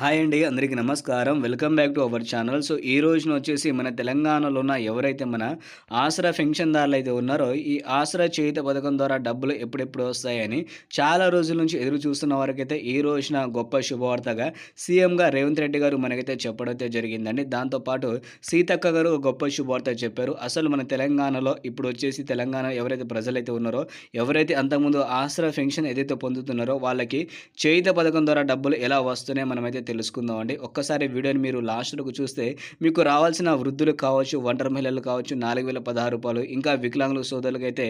Hi అండి అందరికీ నమస్కారం. Welcome back to our channel. So ఈ రోజున వచ్చేసి మన తెలంగాణలో ఉన్న ఎవరైతే మన ఆసరా పెన్షన్దారులు అయితే ఉన్నారో ఈ ఆసరా చేయుత పథకం ద్వారా డబ్బులు ఎప్పుడెప్పుడు వస్తాయని చాలా రోజుల నుంచి ఎదురు చూస్తున్న వారికైతే ఈ రోజున గొప్ప శుభవార్తగా సీఎంగా రేవంత్ రెడ్డి గారు మనకైతే చెప్పడం అయితే జరిగిందండి. దాంతోపాటు సీతక్క గారు గొప్ప శుభవార్త చెప్పారు. అసలు మన తెలంగాణలో ఇప్పుడు వచ్చేసి తెలంగాణ ఎవరైతే ప్రజలైతే ఉన్నారో ఎవరైతే అంతకుముందు ఆసరా పెన్షన్ ఏదైతే పొందుతున్నారో వాళ్ళకి చేయుత పథకం ద్వారా డబ్బులు ఎలా వస్తున్నాయో మనమైతే తెలుసుకుందాం అండి ఒక్కసారి వీడియోని మీరు లాస్ట్ వరకు చూస్తే మీకు రావాల్సిన వృద్ధులు కావచ్చు ఒంటరి మహిళలు కావచ్చు నాలుగు వేల పదహారు రూపాయలు ఇంకా వికలాంగుల సోదరులకు అయితే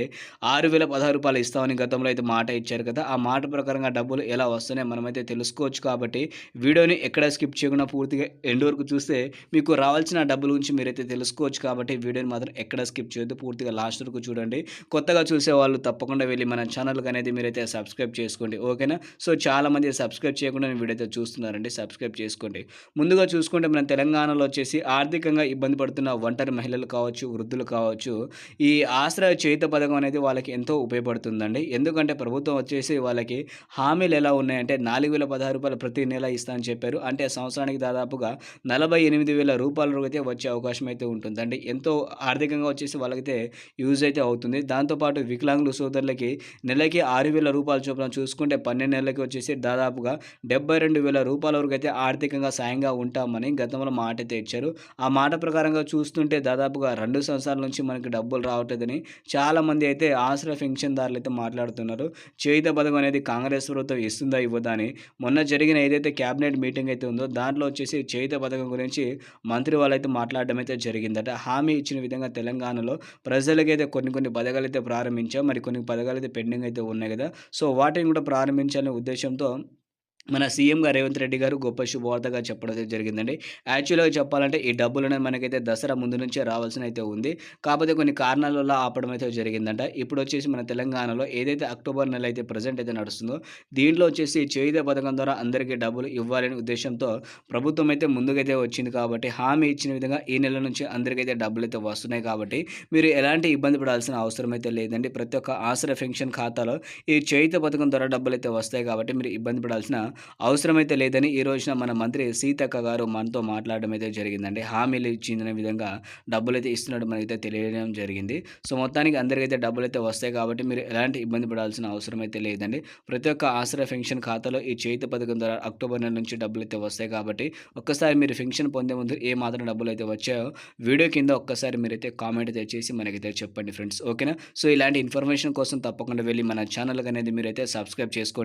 ఆరు వేల పదహారు రూపాయలు ఇస్తామని గతంలో అయితే మాట ఇచ్చారు కదా. ఆ మాట ప్రకారంగా డబ్బులు ఎలా వస్తున్నాయి మనమైతే తెలుసుకోవచ్చు కాబట్టి వీడియోని ఎక్కడ స్కిప్ చేయకుండా పూర్తిగా ఎండ్ వరకు చూస్తే మీకు రావాల్సిన డబ్బుల గురించి మీరైతే తెలుసుకోవచ్చు కాబట్టి వీడియోని మాత్రం ఎక్కడ స్కిప్ చేయొద్దు పూర్తిగా లాస్ట్ వరకు చూడండి. కొత్తగా చూసే వాళ్ళు తప్పకుండా వెళ్ళి మన ఛానల్కి అనేది మీరైతే సబ్స్క్రైబ్ చేసుకోండి. ఓకేనా? సో చాలామంది సబ్స్క్రైబ్ చేయకుండా వీడియో అయితే చూస్తున్నారండి. సబ్స్క్రైబ్ చేసుకోండి. ముందుగా చూసుకుంటే మన తెలంగాణలో వచ్చేసి ఆర్థికంగా ఇబ్బంది పడుతున్న ఒంటరి మహిళలు కావచ్చు వృద్ధులు కావచ్చు ఈ ఆశ్రయ చేత పథకం అనేది వాళ్ళకి ఎంతో ఉపయోగపడుతుందండి. ఎందుకంటే ప్రభుత్వం వచ్చేసి వాళ్ళకి హామీలు ఎలా ఉన్నాయంటే నాలుగు వేల పదహారు రూపాయలు ప్రతి నెల ఇస్తా అని చెప్పారు. అంటే సంవత్సరానికి దాదాపుగా నలభై ఎనిమిది వేల రూపాయల అయితే వచ్చే అవకాశం అయితే ఉంటుందండి. ఎంతో ఆర్థికంగా వచ్చేసి వాళ్ళకైతే యూజ్ అయితే అవుతుంది. దాంతోపాటు వికలాంగుల సోదరులకి నెలకి ఆరు వేల రూపాయల చొప్పున చూసుకుంటే పన్నెండు నెలలకి వచ్చేసి దాదాపుగా డెబ్బై రెండు వేల రూపాయల వరకు అయితే ఆర్థికంగా సాయంగా ఉంటామని గతంలో మాట అయితే ఇచ్చారు. ఆ మాట ప్రకారంగా చూస్తుంటే దాదాపుగా రెండు సంవత్సరాల నుంచి మనకి డబ్బులు రావట్లేదని చాలామంది అయితే ఆశ్రయ పెన్షన్దారులు అయితే మాట్లాడుతున్నారు. చేయిత పథకం అనేది కాంగ్రెస్ ప్రభుత్వం ఇస్తుందా ఇవ్వదా అని మొన్న జరిగిన ఏదైతే క్యాబినెట్ మీటింగ్ అయితే ఉందో దాంట్లో వచ్చేసి చేయిత పథకం గురించి మంత్రి వాళ్ళైతే మాట్లాడడం అయితే జరిగిందట. హామీ ఇచ్చిన విధంగా తెలంగాణలో ప్రజలకైతే కొన్ని కొన్ని పథకాలు అయితే ప్రారంభించాం మరి కొన్ని పథకాలు అయితే పెండింగ్ అయితే ఉన్నాయి కదా. సో వాటిని కూడా ప్రారంభించాలనే ఉద్దేశంతో మన సీఎంగా రేవంత్ రెడ్డి గారు గొప్ప శుభవార్తగా చెప్పడం జరిగిందండి. యాక్చువల్గా చెప్పాలంటే ఈ డబ్బులనే మనకైతే దసరా ముందు నుంచే రావాల్సిన అయితే ఉంది. కాకపోతే కొన్ని కారణాల వల్ల ఆపడం అయితే జరిగిందంట. ఇప్పుడు వచ్చేసి మన తెలంగాణలో ఏదైతే అక్టోబర్ నెల అయితే ప్రజెంట్ అయితే నడుస్తుందో దీంట్లో వచ్చేసి చేయుత పథకం ద్వారా అందరికీ డబ్బులు ఇవ్వాలనే ఉద్దేశంతో ప్రభుత్వం అయితే ముందుకైతే వచ్చింది కాబట్టి హామీ ఇచ్చిన విధంగా ఈ నెల నుంచి అందరికైతే డబ్బులు అయితే వస్తున్నాయి కాబట్టి మీరు ఎలాంటి ఇబ్బంది పడాల్సిన అవసరం అయితే లేదండి. ప్రతి ఒక్క ఆసర పెన్షన్ ఖాతాలో ఈ చేయుత పథకం ద్వారా డబ్బులు అయితే వస్తాయి కాబట్టి మీరు ఇబ్బంది పడాల్సిన అవసరమైతే లేదని ఈ రోజున మన మంత్రి సీతక్క గారు మనతో మాట్లాడడం అయితే జరిగిందండి. హామీలు ఇచ్చిన విధంగా డబ్బులు అయితే ఇస్తున్నట్టు మనకైతే తెలియడం జరిగింది. సో మొత్తానికి అందరికైతే డబ్బులు అయితే వస్తాయి కాబట్టి మీరు ఎలాంటి ఇబ్బంది పడాల్సిన అవసరం అయితే లేదండి. ప్రతి ఒక్క ఆశ్రయ పెన్షన్ ఖాతాలో ఈ చేతి పథకం ద్వారా అక్టోబర్ నెల నుంచి డబ్బులు అయితే వస్తాయి కాబట్టి ఒక్కసారి మీరు పెన్షన్ పొందే ముందు ఏ మాత్రం డబ్బులు అయితే వచ్చాయో వీడియో కింద ఒక్కసారి మీరైతే కామెంట్ అయితే చేసి మనకైతే చెప్పండి ఫ్రెండ్స్. ఓకేనా? సో ఇలాంటి ఇన్ఫర్మేషన్ కోసం తప్పకుండా వెళ్ళి మన ఛానల్ అనేది మీరైతే సబ్స్క్రైబ్ చేసుకోండి.